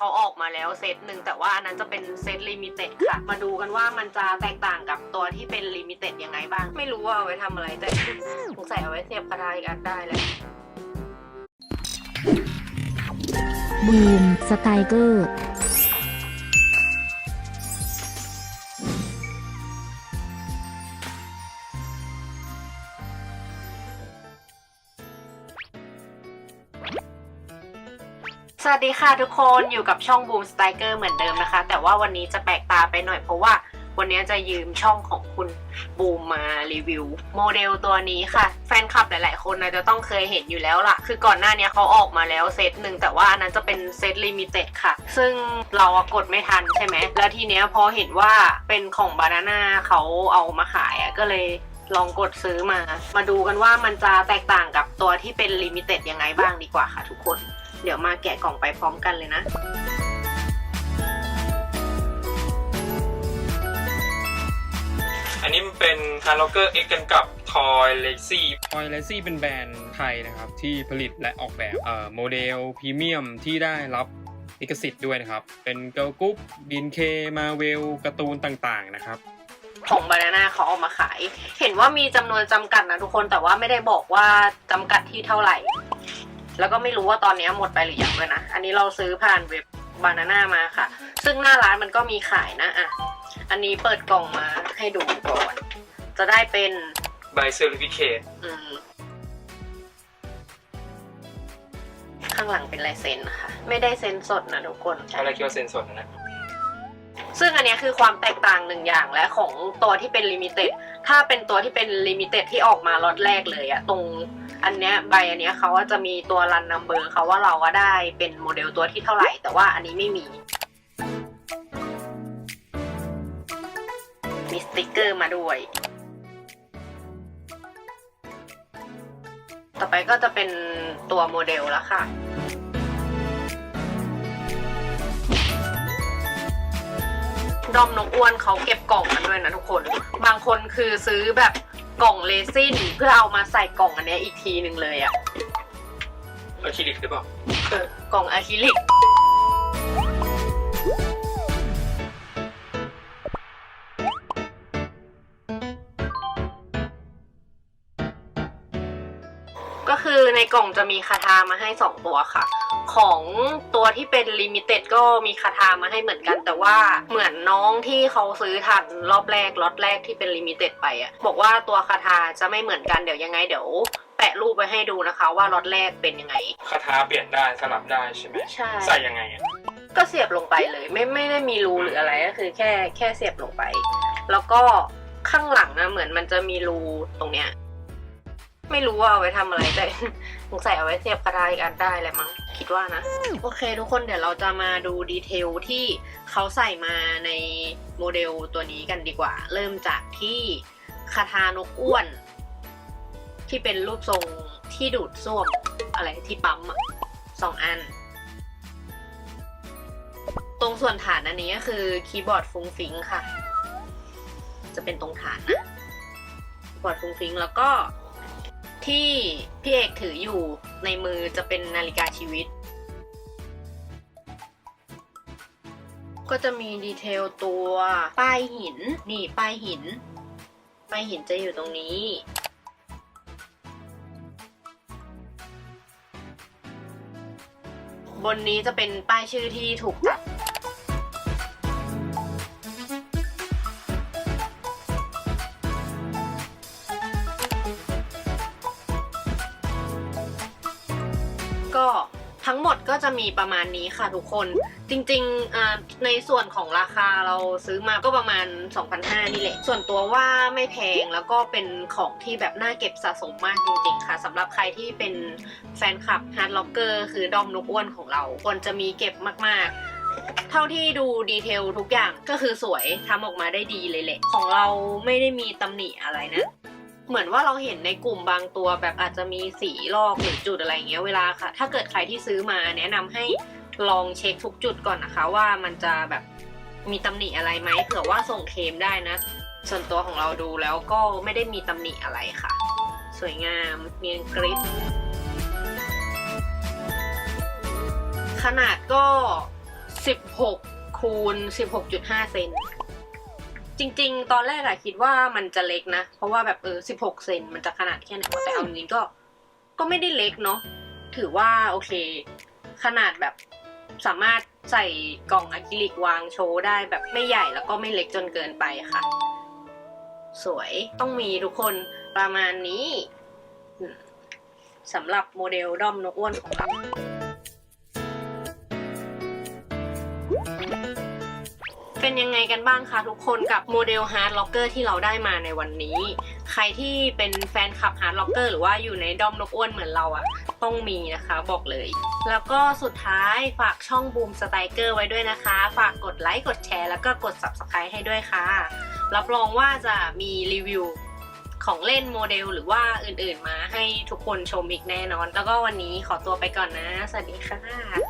เขาออกมาแล้วเซตหนึ่งแต่ว่าอันนั้นจะเป็นเซตลิมิเต็ดค่ะ มาดูกันว่ามันจะแตกต่างกับตัวที่เป็นลิมิเต็ดยังไงบ้าง ไม่รู้ว่าเอาไว้ทำอะไรแต่สงสัยเอาไว้เสียบกระดาษอีกอันได้แล้วบูมสไตเกอร์ วัสดีค่ะทุกคนอยู่กับช่อง Boom s t i k e r เหมือนเดิมนะคะ แต่ว่าวันนี้จะแปลกตาไปหน่อยเพราะว่าวันนี้จะยืมช่องของคุณบูมมารีวิว โมเดลตัวนี้ค่ะ แฟนคลับหลาย ๆ คนนะจะต้องเคยเห็นอยู่แล้วล่ะ คือก่อนหน้านี้เขาออกมาแล้วเซตหนึ่งแต่ว่าอันนั้นจะเป็นเซตลิมิเต็ดค่ะ ซึ่งเราอะกดไม่ทันใช่ไหม แล้วทีเนี้ยพอเห็นว่าเป็นของบานาน่าเขาเอามาขายอะก็เลยลองกดซื้อมา มาดูกันว่ามันจะแตกต่างกับตัวที่เป็นลิมิเต็ดยังไงบ้างดีกว่าค่ะทุกคน เดี๋ยวมาแกะกล่องไปพร้อมกันเลยนะอันนี้มันเป็น Hard Locker X กันกับ Toy Lazy Toy Lazy เป็นแบรนด์ไทยนะครับ ที่ผลิตและออกแบบเอ่อโมเดลพรีเมียมที่ได้รับลิขสิทธิ์ด้วยนะครับ เป็นเกิร์ลกรุ๊ปบินเคมาเวลการ์ตูนต่างๆนะครับของบานาน่าเขาเอามาขาย เห็นว่ามีจำนวนจำกัดนะทุกคนแต่ว่าไม่ได้บอกว่าจำกัดที่เท่าไหร่ แล้วก็ไม่รู้ว่าตอนนี้หมดไปหรือยังเลยนะ อันนี้เราซื้อผ่านเว็บบานาน่ามาค่ะ ซึ่งหน้าร้านมันก็มีขายนะอะอันนี้เปิดกล่องมาให้ดูก่อน จะได้เป็น By Certificate อืมข้างหลังเป็นลายเซ็นค่ะไม่ได้เซ็นสดนะทุกคนอะไรคิดว่าเซ็นสดนะซึ่งอันเนี้ยคือความแตกต่างหนึ่งอย่างและของตัวที่เป็นลิมิเต็ดถ้าเป็นตัวที่เป็นลิมิเต็ดที่ออกมาล็อตแรกเลยอะตรง อันเนี้ยใบอันเนี้ยเขาว่าจะมีตัวรันนัมเบอร์เขาว่าเราก็ได้เป็นโมเดลตัวที่เท่าไหร่ แต่ว่าอันนี้ไม่มี มีสติกเกอร์มาด้วย ต่อไปก็จะเป็นตัวโมเดลแล้วค่ะดอมนกอ้วนเขาเก็บกล่องมันด้วยนะทุกคน บางคนคือซื้อแบบ กล่องเลซินเพื่อเอามาใส่กล่องอันเนี้ยอีกทีหนึ่งเลยอะอะคริลิกหรือเปล่าเออกล่องอะคริลิก ก็คือในกล่องจะมีคาทามาให้สองตัวค่ะ ของตัวที่เป็นลิมิเต็ดก็มีคาทามาให้เหมือนกัน แต่ว่าเหมือนน้องที่เขาซื้อทันรอบแรกล็อตแรกที่เป็นลิมิเต็ดไปอะบอกว่าตัวคาทาจะไม่เหมือนกันเดี๋ยวยังไงเดี๋ยวแปะรูปไว้ให้ดูนะคะ ว่าล็อตแรกเป็นยังไง คาถาเปลี่ยนได้สลับได้ใช่ไหมใช่ ใส่ยังไงอะก็เสียบลงไปเลย ไม่ไม่ได้มีรูหรืออะไรก็คือแค่แค่เสียบลงไป แล้วก็ข้างหลังนะเหมือนมันจะมีรูตรงเนี้ย ไม่รู้ว่าเอาไว้ทำอะไรแต่สงสัยเอาไว้เสียบกระดาษอีกอันได้แหละมั้งคิดว่านะ โอเค ทุกคนเดี๋ยวเราจะมาดูดีเทลที่เขาใส่มาในโมเดลตัวนี้กันดีกว่า เริ่มจากที่คาทานกอ้วน ที่เป็นรูปทรงที่ดูดซ่วมอะไรที่ปั๊มสองอัน ตรงส่วนฐานอันนี้ก็คือคีย์บอร์ดฟุ้งฟิงค่ะ จะเป็นตรงฐานนะคีย์บอร์ดฟุ้งฟิงแล้วก็ ที่พี่เอกถืออยู่ในมือจะเป็นนาฬิกาชีวิต ก็จะมีดีเทลตัวป้ายหิน นี่ป้ายหิน ป้ายหินจะอยู่ตรงนี้ บนนี้จะเป็นป้ายชื่อที่ถูกตัด ทั้งหมดก็จะมีประมาณนี้ค่ะทุกคน จริงๆในส่วนของราคาเราซื้อมาก็ประมาณ 2,500 นี่แหละ ส่วนตัวว่าไม่แพงแล้วก็เป็นของที่แบบน่าเก็บสะสมมากจริงๆค่ะสำหรับใครที่เป็นแฟนคลับฮาร์ดล็อกเกอร์คือดอมนกอ้วนของเราควรจะมีเก็บมากๆเท่าที่ดูดีเทลทุกอย่างก็คือสวยทำออกมาได้ดีเลยแหละ ของเราไม่ได้มีตำหนิอะไรนะ เหมือนว่าเราเห็นในกลุ่มบางตัวแบบอาจจะมีสีลอกหรือจุดอะไรเงี้ยเวลาค่ะ ถ้าเกิดใครที่ซื้อมาแนะนำให้ลองเช็คทุกจุดก่อนนะคะ ว่ามันจะแบบมีตำหนิอะไรไหมเผื่อว่าส่งเคมได้นะ ส่วนตัวของเราดูแล้วก็ไม่ได้มีตำหนิอะไรค่ะ สวยงามเนียนกริบขนาดก็ 16คูณ16.5 เซน จริง ๆ ตอนแรกอะคิดว่ามันจะเล็กนะ เพราะว่าแบบเออ16เซนมันจะขนาดแค่ไหนวะแต่เอาจริงก็ ก็ไม่ได้เล็กเนาะถือว่าโอเค ขนาดแบบสามารถใส่กล่องอะคริลิกวางโชว์ได้แบบไม่ใหญ่แล้วก็ไม่เล็กจนเกินไปค่ะ สวยต้องมีทุกคนประมาณนี้สำหรับโมเดลด้อมนกอ้วนของเรา เป็นยังไงกันบ้างคะทุกคนกับโมเดลฮาร์ดล็อกเกอร์ที่เราได้มาในวันนี้ ใครที่เป็นแฟนคลับฮาร์ดล็อกเกอร์หรือว่าอยู่ในดอมนกอ้วนเหมือนเราอะต้องมีนะคะบอกเลย แล้วก็สุดท้ายฝากช่องบูมสไตเกอร์ไว้ด้วยนะคะ ฝากกดไลค์กดแชร์แล้วก็กด subscribe ให้ด้วยค่ะ รับรองว่าจะมีรีวิวของเล่นโมเดลหรือว่าอื่นๆมาให้ทุกคนชมอีกแน่นอน แล้วก็วันนี้ขอตัวไปก่อนนะ สวัสดีค่ะ